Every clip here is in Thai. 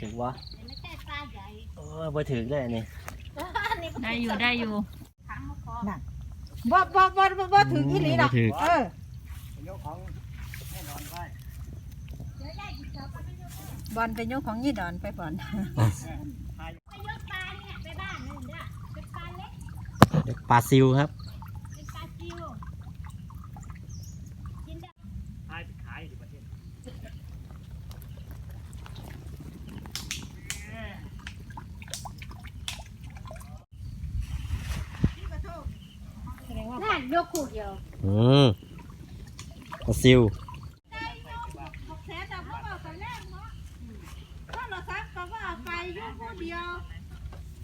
ถึงวะไม่ใช่ปลาใหญ่โอ้ยบ่ถึงเลยนี่นี่ได้อยู่ได้อยู่ถังมะกอกบ่บ่บ่บ่บ่ถึงอีหลีดอกบ่ถึงเออเดี๋ยวได้กินเถอะไปยกบอลไปยกของยี่ดอนไปบอลไปยกปลาเนี่ยไปบ้านนึงเนี่ยเป็นปลาเล็กเด็กปลาซิวครับ เป็นปลาซิวกินได้ นั่น ยกคู่เดียวอืมปลาซิวหกแสนดอกเขาบอกตอนแรกเนาะโทรศัพท์ก็ว่าไปยกผู้เดียว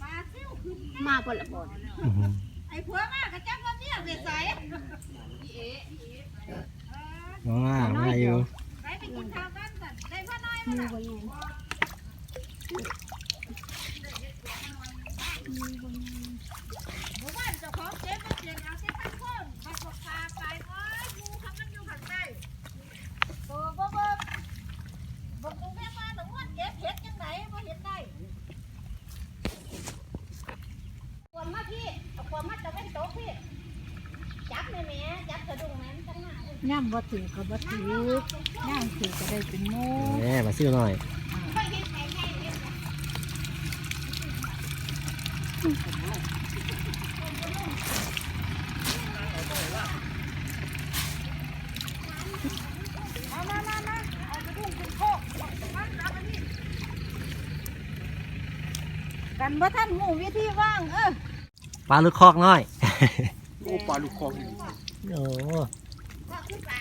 ปลาซิวขึ้นมาคนละบนอื้อหือไอ้ผัวมาก็จักว่าเมียไปใส่ว้าวมาอยู่ไปไปกินข้าวกันสั่นได้พ่อน้อยมืมาอละบนยังหมู่บ้านเจ้าของเจ๊มาเสียงเอาเจ๊ตั้งคนไปกดพาไปโอ้ยงูเขามันอยู่ข้างใต้โอ้บ่บ่บ่ตรงแม่มาตรงวันเก็บเห็ดจังไหนบ่เห็นได้ ความมาพี่เอาค วามมาตะเวนตกพี่จับแม่แม่จับกระดุมแม่ตั้งหน้าเลยย่ำบ่ถือก็บ่ถือย่ำถือก็ได้เป็นโมแหม่ปลาซิวหน่อยไปเห็นแผงใหญ่เลยเอามามามาเอาไปดุ้งเป็นโคกเอาไปมันเอาไปนี่กันบ่ท่านหูวิธีว่างเออ ปลาลูกคอกน้อย โอ้ปลาลูกคอกอยู่โอ้ก็คือปลา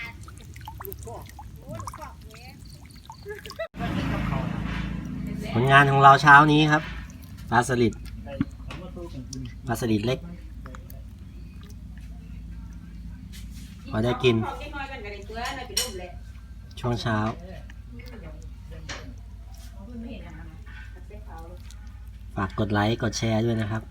ผลงานของเราเช้านี้ครับ ปลาสลิด ปลาสลิดเล็ก พอได้กิน ช่วงเช้า ฝากกดไลค์ กดแชร์ด้วยนะครับ